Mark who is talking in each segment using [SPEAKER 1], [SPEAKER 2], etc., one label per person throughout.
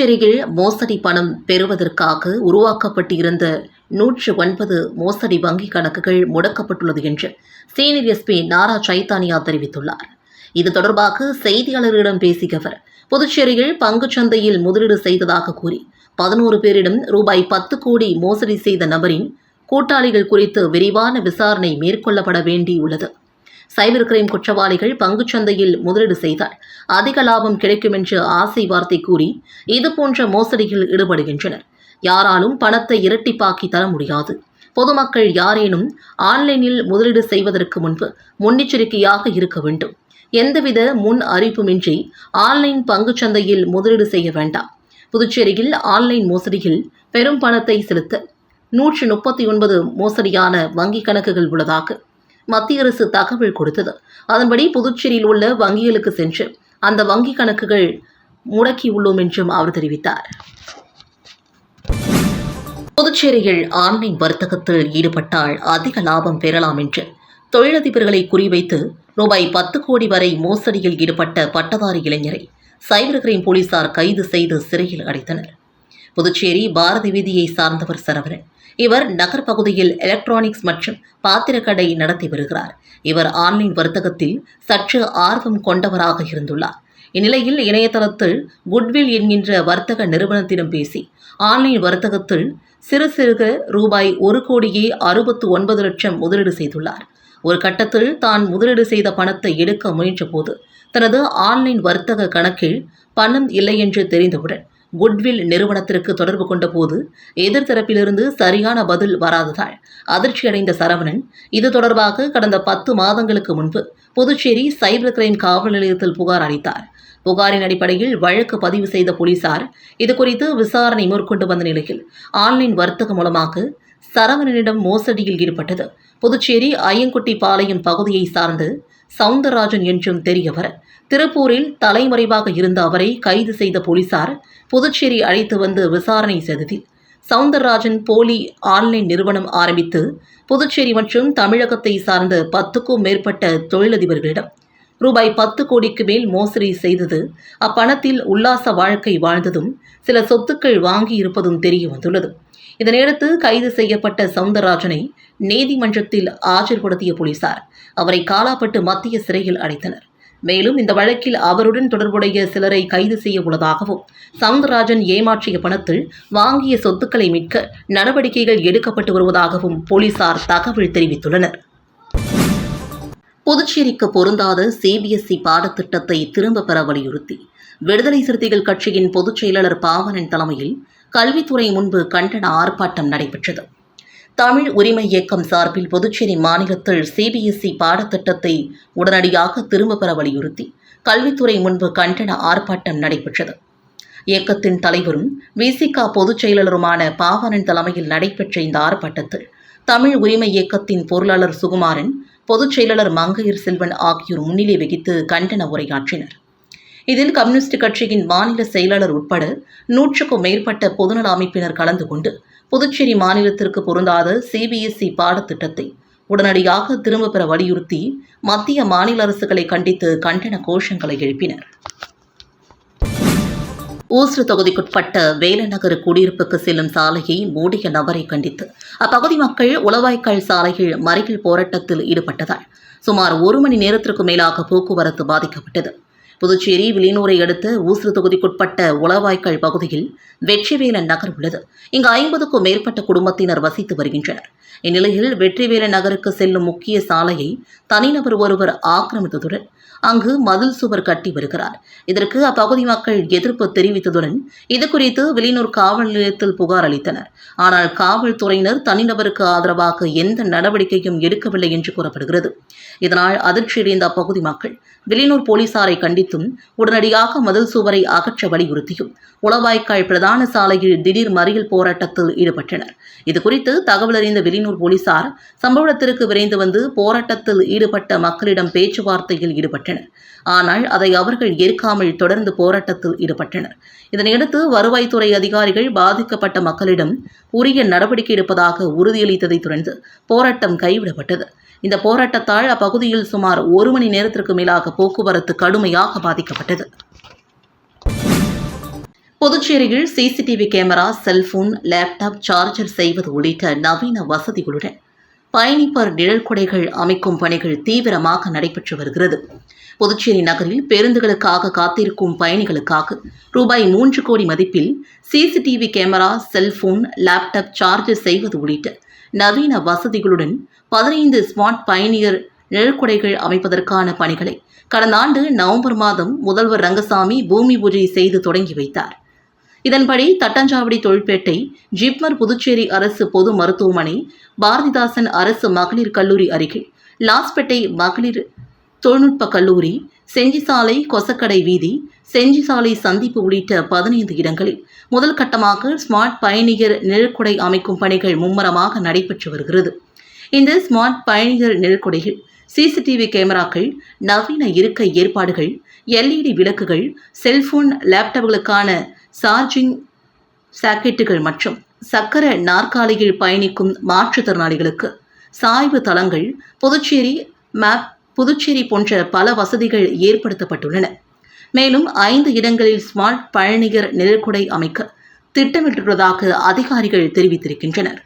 [SPEAKER 1] புதுச்சேரியில் மோசடி பணம் பெறுவதற்காக உருவாக்கப்பட்டிருந்த நூற்று ஒன்பது மோசடி வங்கிக் கணக்குகள் முடக்கப்பட்டுள்ளது என்று சீனியர் எஸ்பி நாரா சைத்தானியா தெரிவித்துள்ளார். இது தொடர்பாக செய்தியாளர்களிடம் பேசிய அவர் புதுச்சேரியில் பங்குச் சந்தையில் முதலீடு செய்ததாக கூறி பதினோரு பேரிடம் ரூபாய் பத்து கோடி மோசடி செய்த நபரின் கூட்டாளிகள் குறித்து விரிவான விசாரணை மேற்கொள்ளப்பட வேண்டியுள்ளது. சைபர் கிரைம் குற்றவாளிகள் பங்குச் சந்தையில் முதலீடு செய்தால் அதிக லாபம் கிடைக்கும் என்று ஆசை வார்த்தை கூறி இதுபோன்ற மோசடியில் ஈடுபடுகின்றனர். யாராலும் பணத்தை இரட்டிப்பாக்கி தர முடியாது. பொதுமக்கள் யாரேனும் ஆன்லைனில் முதலீடு செய்வதற்கு முன்பு முன்னெச்சரிக்கையாக இருக்க வேண்டும். எந்தவித முன் அறிவிப்புமின்றி ஆன்லைன் பங்குச் சந்தையில் முதலீடு செய்ய வேண்டாம். புதுச்சேரியில் ஆன்லைன் மோசடியில் பெரும் பணத்தை செலுத்த நூற்று முப்பத்தி ஒன்பது மோசடியான வங்கிக் கணக்குகள் உள்ளதாக மத்திய அரசு தகவல் கொடுத்தது. அதன்படி புதுச்சேரியில் உள்ள வங்கிகளுக்கு சென்று அந்த வங்கி கணக்குகள் முடக்கியுள்ளோம் என்றும் அவர் தெரிவித்தார். புதுச்சேரியில் ஆன்லைன் வர்த்தகத்தில் ஈடுபட்டால் அதிக லாபம் பெறலாம் என்று தொழிலதிபர்களை குறிவைத்து ரூபாய் பத்து கோடி வரை மோசடியில் ஈடுபட்ட பட்டதாரி இளைஞரை சைபர் கிரைம் போலீசார் கைது செய்து சிறையில் அடைத்தனர். புதுச்சேரி பாரதி வீதியை சார்ந்தவர் சரவணன் இவர் நகர் பகுதியில் எலக்ட்ரானிக்ஸ் மற்றும் பாத்திரக்கடை நடத்தி வருகிறார். இவர் ஆன்லைன் வர்த்தகத்தில் சற்று ஆர்வம் கொண்டவராக இருந்துள்ளார். இந்நிலையில் இணையதளத்தில் குட்வில் என்கின்ற வர்த்தக நிறுவனத்திடம் பேசி ஆன்லைன் வர்த்தகத்தில் சிறு சிறுக ரூபாய் ஒரு கோடியே அறுபத்து ஒன்பது லட்சம் முதலீடு செய்துள்ளார். ஒரு கட்டத்தில் தான் முதலீடு செய்த பணத்தை எடுக்க முயன்றபோது தனது ஆன்லைன் வர்த்தக கணக்கில் பணம் இல்லை என்று தெரிந்தவுடன் குட்வில் நிறுவனத்திற்கு தொடர்பு கொண்டபோது எதிர்த்தரப்பிலிருந்து சரியான பதில் வராததால் அதிர்ச்சியடைந்த சரவணன் இது தொடர்பாக கடந்த பத்து மாதங்களுக்கு முன்பு புதுச்சேரி சைபர் கிரைம் காவல் நிலையத்தில் புகார் அளித்தார். புகாரின் அடிப்படையில் வழக்கு பதிவு செய்த போலீசார் இதுகுறித்து விசாரணை மேற்கொண்டு வந்த நிலையில் ஆன்லைன் வர்த்தகம் மூலமாக சரவணனிடம் மோசடியில் ஈடுபட்டது. புதுச்சேரி ஐயங்குட்டி பாளையம் பகுதியை சார்ந்து சவுந்தரராஜன் என்றும் தெரியவர் திருப்பூரில் தலைமறைவாக இருந்த அவரை கைது செய்த போலீசார் புதுச்சேரி அழைத்து வந்து விசாரணை செய்ததில். சவுந்தரராஜன் போலி ஆன்லைன் நிறுவனம் ஆரம்பித்து புதுச்சேரி மற்றும் தமிழகத்தை சார்ந்த பத்துக்கும் மேற்பட்ட தொழிலதிபர்களிடம் ரூபாய் பத்து கோடிக்கு மேல் மோசடி செய்தது அப்பணத்தில் உல்லாச வாழ்க்கை வாழ்ந்ததும் சில சொத்துக்கள் வாங்கி இருப்பதும் தெரிய வந்துள்ளது. இதனையடுத்து கைது செய்யப்பட்ட சவுந்தரராஜனை நீதிமன்றத்தில் ஆஜர்படுத்திய போலீசார் அவரை காலாப்பட்டு மத்திய சிறையில் அடைத்தனர். மேலும் இந்த வழக்கில் அவருடன் தொடர்புடைய சிலரை கைது செய்ய உள்ளதாகவும் சவுந்தரராஜன் ஏமாற்றிய பணத்தில் வாங்கிய சொத்துக்களை மீட்க நடவடிக்கைகள் எடுக்கப்பட்டு வருவதாகவும் போலீசார் தகவல் தெரிவித்துள்ளனர். புதுச்சேரிக்கு பொருந்தாத சிபிஎஸ்இ பாடத்திட்டத்தை திரும்ப பெற வலியுறுத்தி விடுதலை சிறுத்தைகள் கட்சியின் பொதுச் செயலாளர் பாவனன் தலைமையில் கல்வித்துறை முன்பு கண்டன ஆர்ப்பாட்டம் நடைபெற்றது. தமிழ் உரிமை இயக்கம் சார்பில் புதுச்சேரி மாநிலத்தில் சிபிஎஸ்இ பாடத்திட்டத்தை உடனடியாக திரும்ப பெற வலியுறுத்தி கல்வித்துறை முன்பு கண்டன ஆர்ப்பாட்டம் நடைபெற்றது. இயக்கத்தின் தலைவரும் விசிகா பொதுச் செயலாளருமான பாவனன் தலைமையில் நடைபெற்ற இந்த ஆர்ப்பாட்டத்தில் தமிழ் உரிமை இயக்கத்தின் பொருளாளர் சுகுமாரன் பொதுச் செயலாளர் மங்கையர் செல்வன் ஆகியோர் முன்னிலை வகித்து கண்டன உரையாற்றினர். இதில் கம்யூனிஸ்ட் கட்சியின் மாநில செயலாளர் உட்பட நூற்றுக்கும் மேற்பட்ட பொதுநல அமைப்பினர் கலந்து கொண்டு புதுச்சேரி மாநிலத்திற்கு பொருந்தாத சிபிஎஸ்இ பாடத்திட்டத்தை உடனடியாக திரும்பப் பெற வலியுறுத்தி மத்திய மாநில அரசுகளை கண்டித்து கண்டன கோஷங்களை எழுப்பினர். ஊசுறு தொகுதிக்குட்பட்ட வேலநகர் குடியிருப்புக்கு செல்லும் சாலையை மூடிய நபரை கண்டித்து அப்பகுதி மக்கள் உளவாய்க்கால் சாலையில் மறியல் போராட்டத்தில் ஈடுபட்டதால் சுமார் ஒரு மணி நேரத்திற்கு மேலாக போக்குவரத்து பாதிக்கப்பட்டது. புதுச்சேரி வில்லியனூரை அடுத்த ஊசு தொகுதிக்குட்பட்ட உளவாய்க்கால் பகுதியில் வெற்றிவேலன் நகர் உள்ளது. இங்கு ஐம்பதுக்கும் மேற்பட்ட குடும்பத்தினர் வசித்து வருகின்றனர். இந்நிலையில் வெற்றிவேலன் நகருக்கு செல்லும் முக்கிய சாலையை தனிநபர் ஒருவர் ஆக்கிரமித்ததுடன் அங்கு மதில் சுவர் கட்டி வருகிறார். இதற்கு அப்பகுதி மக்கள் எதிர்ப்பு தெரிவித்ததுடன் இது குறித்து வெளியூர் காவல் நிலையத்தில் புகார் அளித்தனர். ஆனால் காவல்துறையினர் தனிநபருக்கு ஆதரவாக எந்த நடவடிக்கையும் எடுக்கவில்லை என்று கூறப்படுகிறது. இதனால் அதிர்ச்சியடைந்த அப்பகுதி மக்கள் வெளியூர் போலீசாரை கண்டித்தும் உடனடியாக மதில் சுவரை அகற்ற வலியுறுத்தியும் உளவாய்க்கால் பிரதான சாலையில் திடீர் மறியல் போராட்டத்தில் ஈடுபட்டனர். இதுகுறித்து தகவல் அறிந்த வெளியூர் போலீசார் சம்பவத்திற்கு விரைந்து வந்து போராட்டத்தில் ஈடுபட்ட மக்களிடம் பேச்சுவார்த்தையில் ஈடுபட்டனர். ஆனால் அதை அவர்கள் ஏற்காமல் தொடர்ந்து போராட்டத்தில் ஈடுபட்டனர். இதனையடுத்து வருவாய்த்துறை அதிகாரிகள் பாதிக்கப்பட்ட மக்களிடம் உரிய நடவடிக்கை எடுப்பதாக உறுதியளித்ததைத் தொடர்ந்து போராட்டம் கைவிடப்பட்டது. இந்த போராட்டத்தால் அப்பகுதியில் சுமார் ஒரு மணி நேரத்திற்கு மேலாக போக்குவரத்து கடுமையாக பாதிக்கப்பட்டது. புதுச்சேரியில் CCTV camera cellphone laptop charger செய்வது உள்ளிட்ட நவீன வசதிகளுடன் பயணிப்பர் நிழல்குடைகள் அமைக்கும் பணிகள் தீவிரமாக நடைபெற்று வருகிறது. புதுச்சேரி நகரில் பேருந்துகளுக்காக காத்திருக்கும் பயணிகளுக்காக ரூபாய் மூன்று கோடி மதிப்பில் CCTV camera cellphone laptop charger செய்வது உள்ளிட்ட நவீன வசதிகளுடன் பதினைந்து ஸ்மார்ட் பயணியர் நிழற்குடைகள் அமைப்பதற்கான பணிகளை கடந்த ஆண்டு நவம்பர் மாதம் முதல்வர் ரங்கசாமி பூமி பூஜை செய்து தொடங்கி வைத்தார். இதன்படி தட்டஞ்சாவடி தொழிற்பேட்டை ஜிப்மர் புதுச்சேரி அரசு பொது மருத்துவமனை பாரதிதாசன் அரசு மகளிர் கல்லூரி அருகில் லாஸ்பேட்டை மகளிர் தொழில்நுட்ப கல்லூரி செஞ்சிசாலை கொசக்கடை வீதி செஞ்சிசாலை சந்திப்பு உள்ளிட்ட பதினைந்து இடங்களில் முதல் கட்டமாக ஸ்மார்ட் பயணியர் நிழற்குடை அமைக்கும் பணிகள் மும்முரமாக நடைபெற்று வருகிறது. இந்த ஸ்மார்ட் பயணியர் நிழற்குடையில் சிசிடிவி கேமராக்கள் நவீன இருக்கை ஏற்பாடுகள் எல்இடி விளக்குகள் செல்போன் லேப்டாப்களுக்கான சார்ஜிங் சாக்கெட்டுகள் மற்றும் சக்கர நாற்காலியில் பயணிக்கும் மாற்றுத்திறனாளிகளுக்கு சாய்வு தளங்கள் புதுச்சேரி மேப் புதுச்சேரி போன்ற பல வசதிகள் ஏற்படுத்தப்பட்டுள்ளன. மேலும் ஐந்து இடங்களில் ஸ்மார்ட் பயணிகர் நிழற்குடை அமைக்க திட்டமிட்டுள்ளதாக அதிகாரிகள் தெரிவித்திருக்கின்றனர்.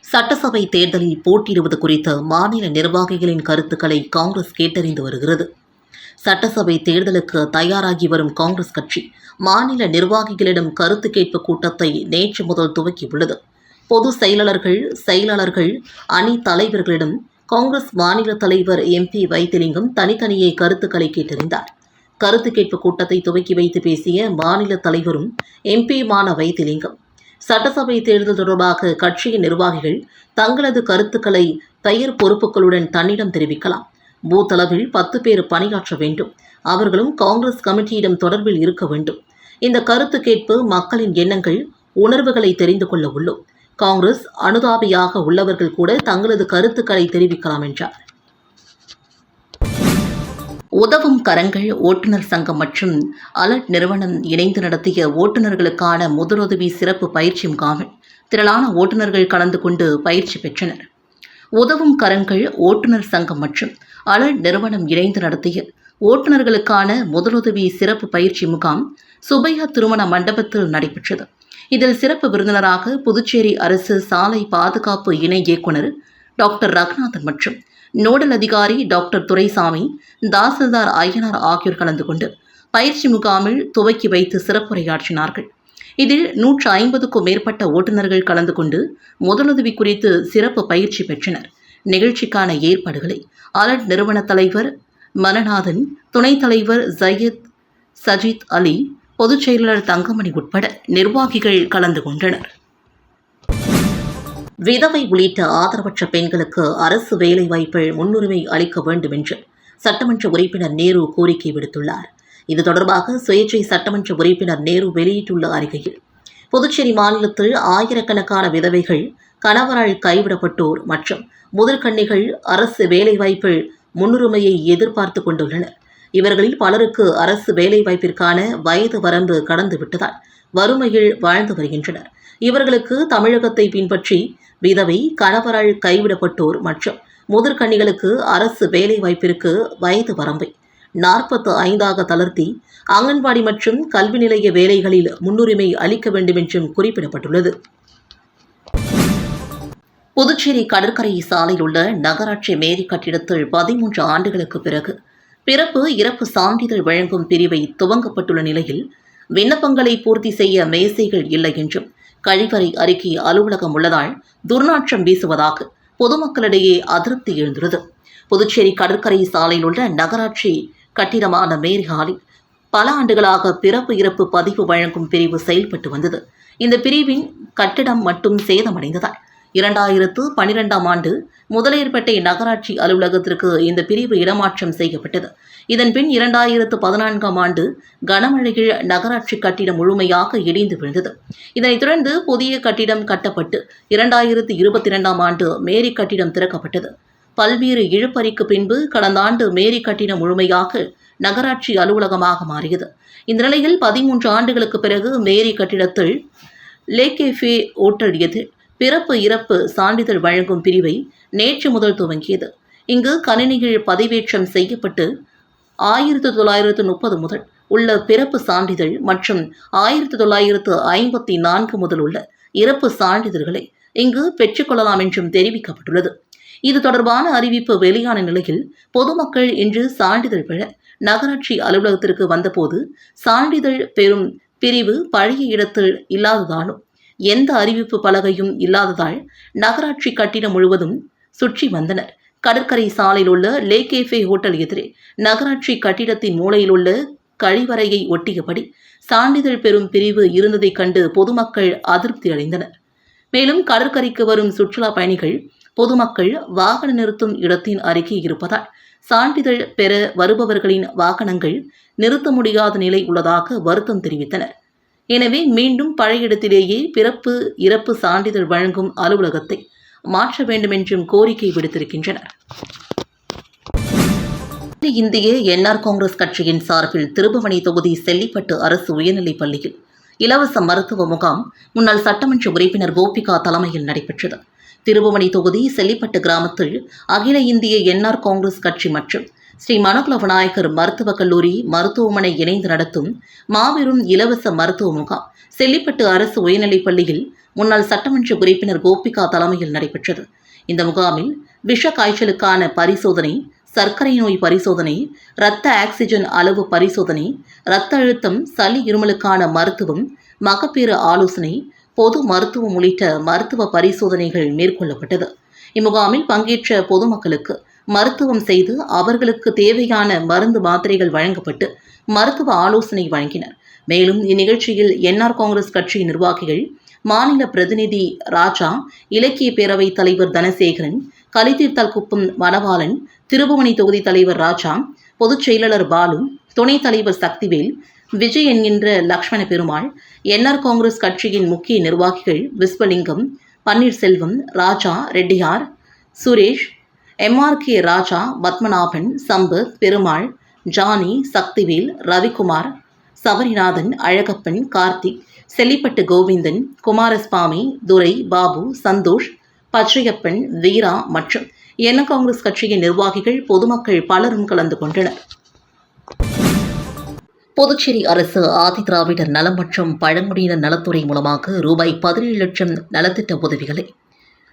[SPEAKER 1] சட்டசபை தேர்தலில் போட்டியிடுவது குறித்த மாநில நிர்வாகிகளின் கருத்துக்களை காங்கிரஸ் கேட்டறிந்து வருகிறது. சட்டசபை தேர்தலுக்கு தயாராகி வரும் காங்கிரஸ் கட்சி மாநில நிர்வாகிகளிடம் கருத்து கேட்பு கூட்டத்தை நேற்று முதல் துவக்கியுள்ளது. பொது செயலாளர்கள் செயலாளர்கள் அணி தலைவர்களிடம் காங்கிரஸ் மாநில தலைவர் எம்பி வைத்திலிங்கம் தனித்தனியே கருத்துக்களை கேட்டறிந்தார். கருத்து கேட்பு கூட்டத்தை துவக்கி வைத்து பேசிய மாநில தலைவரும் எம்பியுமான வைத்திலிங்கம் சட்டசபை தேர்தல் தொடர்பாக கட்சியின் நிர்வாகிகள் தங்களது கருத்துக்களை பெயர் பொறுப்புகளுடன் தன்னிடம் தெரிவிக்கலாம். பூத் அளவில் பத்து பேர் பணியாற்ற வேண்டும். அவர்களும் காங்கிரஸ் கமிட்டியிடம் தொடர்பில் இருக்க வேண்டும். இந்த கருத்து கேட்பு மக்களின் எண்ணங்கள் உணர்வுகளை தெரிந்து கொள்ள உள்ளோம். காங்கிரஸ் அனுதாபியாக உள்ளவர்கள் கூட தங்களது கருத்துக்களை தெரிவிக்கலாம் என்றார். உதவும் கரங்கள் ஓட்டுநர் சங்கம் மற்றும் அலர்ட் நிறுவனம் இணைந்து நடத்திய ஓட்டுநர்களுக்கான முதலுதவி சிறப்பு பயிற்சி முகாமில் திரளான ஓட்டுநர்கள் கலந்து கொண்டு பயிற்சி பெற்றனர். உதவும் கரங்கள் ஓட்டுநர் சங்கம் மற்றும் அல நிறுவனம் இணைந்து நடத்திய ஓட்டுநர்களுக்கான முதலுதவி சிறப்பு பயிற்சி முகாம் சுபையா திருமண மண்டபத்தில் நடைபெற்றது. இதில் சிறப்பு விருந்தினராக புதுச்சேரி அரசு சாலை பாதுகாப்பு இணை இயக்குனர் டாக்டர் ரகுநாதன் மற்றும் நோடல் அதிகாரி டாக்டர் துரைசாமி தாசில்தார் ஐயனார் ஆகியோர் கலந்து கொண்டு பயிற்சி முகாமில் துவக்கி வைத்து சிறப்புரையாற்றினார்கள். இதில் நூற்று ஐம்பதுக்கும் மேற்பட்ட ஓட்டுநர்கள் கலந்து கொண்டு முதலுதவி குறித்து சிறப்பு பயிற்சி பெற்றனர். நிகழ்ச்சிக்கான ஏற்பாடுகளை அலட் நிறுவன தலைவர் மனநாதன் துணைத் தலைவர் ஜயத் சஜித் அலி பொதுச் செயலாளர் தங்கமணி உட்பட நிர்வாகிகள் கலந்து கொண்டனர். விதவை உள்ளிட்ட ஆதரவற்ற பெண்களுக்கு அரசு வேலைவாய்ப்பில் முன்னுரிமை அளிக்க வேண்டும் என்று சட்டமன்ற உறுப்பினர் நேரு கோரிக்கை விடுத்துள்ளார். இது தொடர்பாக சுயேட்சை சட்டமன்ற உறுப்பினர் நேரு வெளியிட்டுள்ள அறிக்கையில் புதுச்சேரி மாநிலத்தில் ஆயிரக்கணக்கான விதவைகள் கணவரால் கைவிடப்பட்டோர் மற்றும் முதற்கண்ணிகள் அரசு வேலைவாய்ப்பில் முன்னுரிமையை எதிர்பார்த்து கொண்டுள்ளனர். இவர்களில் பலருக்கு அரசு வேலைவாய்ப்பிற்கான வயது வரம்பு கடந்து விட்டதால் வறுமையில் வாழ்ந்து வருகின்றனர். இவர்களுக்கு தமிழகத்தை பின்பற்றி விதவை கணவரால் கைவிடப்பட்டோர் மற்றும் முதிர்கன்னிகளுக்கு அரசு வேலைவாய்ப்பிற்கு வயது வரம்பை நாற்பத்து ஐந்தாக தளர்த்தி அங்கன்வாடி மற்றும் கல்வி நிலைய வேலைகளில் முன்னுரிமை அளிக்க வேண்டும் என்றும் குறிப்பிடப்பட்டுள்ளது. புதுச்சேரி கடற்கரை சாலையில் உள்ள நகராட்சி மேரி கட்டிடத்தில் பதிமூன்று ஆண்டுகளுக்கு பிறகு பிறப்பு இறப்பு சான்றிதழ் வழங்கும் பிரிவை துவங்கப்பட்டுள்ள நிலையில் விண்ணப்பங்களை பூர்த்தி செய்ய மேசைகள் இல்லை என்றும் கழிவறை அறிக்கை அலுவலகம் உள்ளதால் துர்நாற்றம் வீசுவதாக பொதுமக்களிடையே அதிருப்தி எழுந்துள்ளது. புதுச்சேரி கடற்கரை சாலையில் உள்ள நகராட்சி கட்டிடமான மேரி ஹாலில் பல ஆண்டுகளாக பிறப்பு இறப்பு பதிவு வழங்கும் பிரிவு செயல்பட்டு வந்தது. இந்த பிரிவின் கட்டிடம் மட்டும் சேதமடைந்ததால் இரண்டாயிரத்து பனிரெண்டாம் ஆண்டு முதலியர்பேட்டை நகராட்சி அலுவலகத்திற்கு இந்த பிரிவு இடமாற்றம் செய்யப்பட்டது. இதன்பின் இரண்டாயிரத்து பதினான்காம் ஆண்டு கனமழையில் நகராட்சி கட்டிடம் முழுமையாக இடிந்து விழுந்தது. இதனைத் தொடர்ந்து புதிய கட்டிடம் கட்டப்பட்டு இரண்டாயிரத்து இருபத்தி இரண்டாம் ஆண்டு மேரி கட்டிடம் திறக்கப்பட்டது. பல்வேறு இழுப்பறிக்கு பின்பு கடந்த ஆண்டு மேரி கட்டிடம் முழுமையாக நகராட்சி அலுவலகமாக மாறியது. இந்த நிலையில் பதிமூன்று ஆண்டுகளுக்கு பிறகு மேரி கட்டிடத்தில் லேகேஃபே ஓட்டல் பிறப்பு இறப்பு சான்றிதழ் வழங்கும் பிரிவை நேற்று முதல் துவங்கியது. இங்கு கணினிகள் பதிவேற்றம் செய்யப்பட்டு ஆயிரத்து தொள்ளாயிரத்து முப்பது முதல் உள்ள பிறப்பு சான்றிதழ் மற்றும் ஆயிரத்தி தொள்ளாயிரத்து ஐம்பத்தி நான்கு முதல் உள்ள இறப்பு சான்றிதழ்களை இங்கு பெற்றுக்கொள்ளலாம் என்றும் தெரிவிக்கப்பட்டுள்ளது. இது தொடர்பான அறிவிப்பு வெளியான நிலையில் பொதுமக்கள் இன்று சான்றிதழ் பெற நகராட்சி அலுவலகத்திற்கு வந்தபோது சான்றிதழ் பெறும் பிரிவு பழைய இடத்தில் இல்லாததாலும் எந்த அறிவிப்பு பலகையும் இல்லாததால் நகராட்சி கட்டிடம் முழுவதும் சுற்றி வந்தனர். கடற்கரை சாலையில் உள்ள லே கேஃபே ஹோட்டல் எதிரே நகராட்சி கட்டிடத்தின் மூலையில் உள்ள கழிவறையை ஒட்டியபடி சான்றிதழ் பெறும் பிரிவு இருந்ததைக் கண்டு பொதுமக்கள் அதிருப்தி அடைந்தனர் மேலும் கடற்கரைக்கு வரும் சுற்றுலா பயணிகள் பொதுமக்கள் வாகன நிறுத்தும் இடத்தின் அருகே இருப்பதால் சான்றிதழ் பெற வருபவர்களின் வாகனங்கள் நிறுத்த முடியாத நிலை உள்ளதாக வருத்தம் தெரிவித்தனர். எனவே மீண்டும் பழைய இடத்திலேயே பிறப்பு இறப்பு சான்றிதழ் வழங்கும் அலுவலகத்தை மாற்ற வேண்டுமென்றும் கோரிக்கை விடுத்திருக்கின்றனர். இந்திய என்ஆர் காங்கிரஸ் கட்சியின் சார்பில் திருபுவனை தொகுதி செல்லிப்பட்டு அரசு உயர்நிலைப் பள்ளியில் இலவச மருத்துவ முகாம் முன்னாள் சட்டமன்ற உறுப்பினர் கோபிகா தலைமையில் நடைபெற்றது. திருபுவனை தொகுதி செல்லிப்பட்டு கிராமத்தில் அகில இந்திய என்ஆர் காங்கிரஸ் கட்சி மற்றும் ஸ்ரீ மனகுல விநாயகர் மருத்துவக் கல்லூரி மருத்துவமனை இணைந்து நடத்தும் மாபெரும் இலவச மருத்துவ முகாம் செல்லிப்பட்டு அரசு உயர்நிலைப் பள்ளியில் முன்னாள் சட்டமன்ற உறுப்பினர் கோபிகா தலைமையில் நடைபெற்றது. இந்த முகாமில் விஷ காய்ச்சலுக்கான பரிசோதனை சர்க்கரை நோய் பரிசோதனை இரத்த ஆக்சிஜன் அளவு பரிசோதனை இரத்த அழுத்தம் சளி இருமலுக்கான மருத்துவம் மகப்பேறு ஆலோசனை பொது மருத்துவம் உள்ளிட்ட மருத்துவ பரிசோதனைகள் மேற்கொள்ளப்பட்டது. இம்முகாமில் பங்கேற்ற பொதுமக்களுக்கு மருத்துவம் செய்து அவர்களுக்கு தேவையான மருந்து மாத்திரைகள் வழங்கப்பட்டு மருத்துவ ஆலோசனை வழங்கினர். மேலும் இந்நிகழ்ச்சியில் என்ஆர் காங்கிரஸ் கட்சி நிர்வாகிகள் மாநில பிரதிநிதி ராஜா இலக்கிய பேரவைத் தலைவர் தனசேகரன் கலித்தீர்த்தால் குப்பம் வனபாலன் திருபுவனை தொகுதி தலைவர் ராஜா பொதுச் செயலாளர் பாலு துணைத் தலைவர் சக்திவேல் விஜய் என்கின்ற லக்ஷ்மண பெருமாள் என்ஆர் காங்கிரஸ் கட்சியின் முக்கிய நிர்வாகிகள் விஸ்வலிங்கம் பன்னீர்செல்வம் ராஜா ரெட்டியார் சுரேஷ் எம்ஆர்கே ராஜா பத்மநாபன் சம்பத் பெருமாள் ஜானி சக்திவேல் ரவிக்குமார் சபரிநாதன் அழகப்பன் கார்த்திக் செல்லிப்பட்டு கோவிந்தன் குமாரசுவாமி துரை பாபு சந்தோஷ் பச்சையப்பன் வீரா மற்றும் என காங்கிரஸ் கட்சியின் நிர்வாகிகள் பொதுமக்கள் பலரும் கலந்து கொண்டனர். புதுச்சேரி அரசு ஆதி திராவிடர் நலம் மற்றும் பழங்குடியினர் நலத்துறை மூலமாக ரூபாய் பதினேழு லட்சம் நலத்திட்ட உதவிகளை.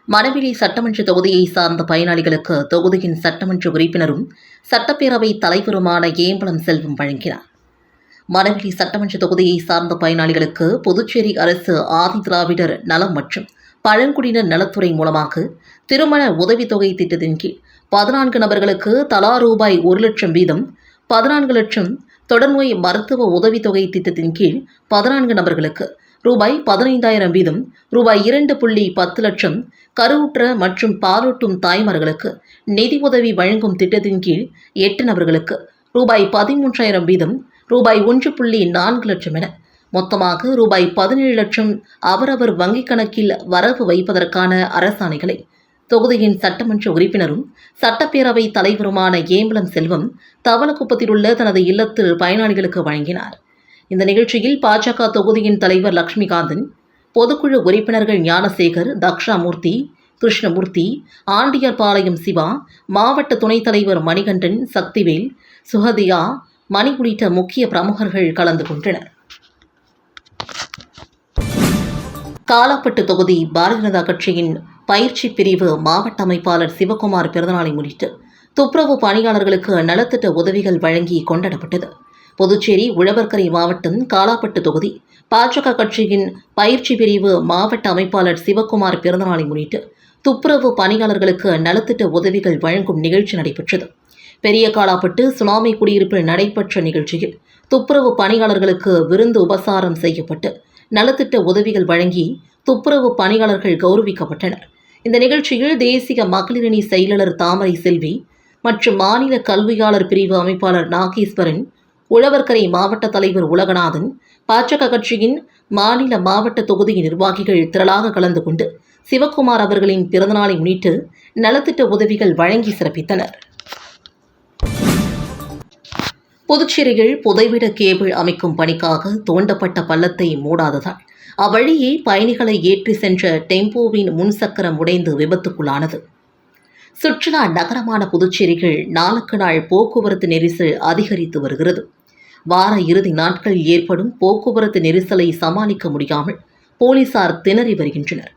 [SPEAKER 1] மணவெளி சட்டமன்ற தொகுதியை சார்ந்த பயனாளிகளுக்கு தொகுதியின் சட்டமன்ற உறுப்பினரும் சட்டப்பேரவை தலைவருமான ஏம்பலம் செல்வம் வழங்கினார். மணவெளி சட்டமன்ற தொகுதியை சார்ந்த பயனாளிகளுக்கு புதுச்சேரி அரசு ஆதி திராவிடர் நலம் மற்றும் பழங்குடியினர் நலத்துறை மூலமாக திருமண உதவித்தொகை திட்டத்தின் கீழ் பதினான்கு நபர்களுக்கு தலா ரூபாய் ஒரு லட்சம் வீதம் பதினான்கு லட்சம் தொடர்நோய் மருத்துவ உதவித்தொகை திட்டத்தின் கீழ் பதினான்கு நபர்களுக்கு ரூபாய் பதினைந்தாயிரம் வீதம் ரூபாய் இரண்டு புள்ளி பத்து லட்சம் கருவுற்ற மற்றும் பாலூட்டும் தாய்மார்களுக்கு நிதி உதவி வழங்கும் திட்டத்தின் கீழ் எட்டு நபர்களுக்கு ரூபாய் பதிமூன்றாயிரம் வீதம் ரூபாய் ஒன்று புள்ளி நான்கு லட்சம் என மொத்தமாக ரூபாய் பதினேழு லட்சம் அவரவர் வங்கிக் கணக்கில் வரவு வைப்பதற்கான அரசாணைகளை தொகுதியின் சட்டமன்ற உறுப்பினரும் சட்டப்பேரவை தலைவருமான ஏம்பலம் செல்வம் தவளக்குப்பத்தில் உள்ள தனது இல்லத்தில் பயனாளிகளுக்கு வழங்கினார். இந்த நிகழ்ச்சியில் பாஜக தொகுதியின் தலைவர் லக்ஷ்மிகாந்தன் பொதுக்குழு உறுப்பினர்கள் ஞானசேகர் தக்ஷாமூர்த்தி கிருஷ்ணமூர்த்தி ஆண்டியார்பாளையம் சிவா மாவட்ட துணைத் தலைவர் மணிகண்டன் சக்திவேல் சுகதியா மணி உள்ளிட்ட முக்கிய பிரமுகர்கள் கலந்து கொண்டனர். காலாப்பட்டு தொகுதி பாரதிய ஜனதா கட்சியின் பயிற்சி பிரிவு மாவட்ட அமைப்பாளர் சிவகுமார் பிறந்தநாளை முன்னிட்டு துப்புரவு பணியாளர்களுக்கு நலத்திட்ட உதவிகள் வழங்கி கொண்டாடப்பட்டது. புதுச்சேரி உழவர்கரை மாவட்டம் காலாப்பட்டு தொகுதி பாஜக கட்சியின் பயிற்சி பிரிவு மாவட்ட அமைப்பாளர் சிவகுமார் பிறந்தநாளை முன்னிட்டு துப்புரவு பணியாளர்களுக்கு நலத்திட்ட உதவிகள் வழங்கும் நிகழ்ச்சி நடைபெற்றது. பெரிய காலாப்பட்டு சுனாமி குடியிருப்பில் நடைபெற்ற நிகழ்ச்சியில் துப்புரவு பணியாளர்களுக்கு விருந்து உபசாரம் செய்யப்பட்டு நலத்திட்ட உதவிகள் வழங்கி துப்புரவு பணியாளர்கள் கௌரவிக்கப்பட்டனர். இந்த நிகழ்ச்சியில் தேசிய மகளிரணி செயலாளர் தாமரை செல்வி மற்றும் மாநில கல்வியாளர் பிரிவு அமைப்பாளர் நாகேஸ்வரன் உழவர்கரை மாவட்ட தலைவர் உலகநாதன் பாஜக கட்சியின் மாநில மாவட்ட தொகுதி நிர்வாகிகள் திரளாக கலந்து கொண்டு சிவக்குமார் அவர்களின் பிறந்தநாளை முன்னிட்டு நலத்திட்ட உதவிகள் வழங்கி சிறப்பித்தனர். புதுச்சேரியில் புதைவிட கேபிள் அமைக்கும் பணிக்காக தோண்டப்பட்ட பள்ளத்தை மூடாததால் அவ்வழியே பயணிகளை ஏற்றி சென்ற டெம்போவின் முன்சக்கரம் உடைந்து விபத்துக்குள்ளானது. சுற்றுலா நகரமான புதுச்சேரியில் நாளுக்கு நாள் போக்குவரத்து நெரிசல் அதிகரித்து வருகிறது. வார இறுதி நாட்களில் ஏற்படும் போக்குவரத்து நெரிசலை சமாளிக்க முடியாமல் போலீசார் திணறி வருகின்றனர்.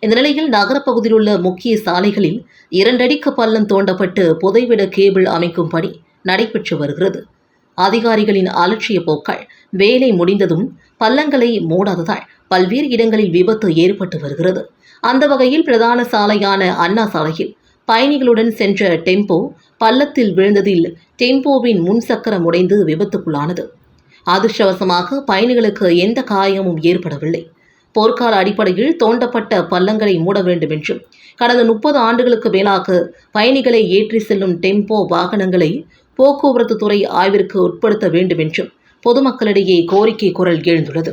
[SPEAKER 1] இந்த நிலையில் நகரப்பகுதியில் உள்ள முக்கிய சாலைகளில் இரண்டடிக்கு பள்ளம் தோண்டப்பட்டு புதைவிட கேபிள் அமைக்கும் பணி நடைபெற்று வருகிறது. அதிகாரிகளின் அலட்சிய போக்கள். வேலை முடிந்ததும் பள்ளங்களை மூடாததால் பல்வேறு இடங்களில் விபத்து ஏற்பட்டு வருகிறது. அந்த வகையில் பிரதான சாலையான அண்ணா சாலையில் பயணிகளுடன் சென்ற டெம்போ பள்ளத்தில் விழுந்ததில் டெம்போவின் முன்சக்கரம் உடைந்து விபத்துக்குள்ளானது. அதிர்ஷ்டவசமாக பயணிகளுக்கு எந்த காயமும் ஏற்படவில்லை. போர்க்கால அடிப்படையில் தோண்டப்பட்ட பள்ளங்களை மூட வேண்டும் என்றும் கடந்த முப்பது ஆண்டுகளுக்கு மேலாக பயணிகளை ஏற்றி செல்லும் டெம்போ வாகனங்களை போக்குவரத்து துறை ஆய்விற்கு உட்படுத்த வேண்டும் என்றும் பொதுமக்களிடையே கோரிக்கை குரல் எழுந்துள்ளது.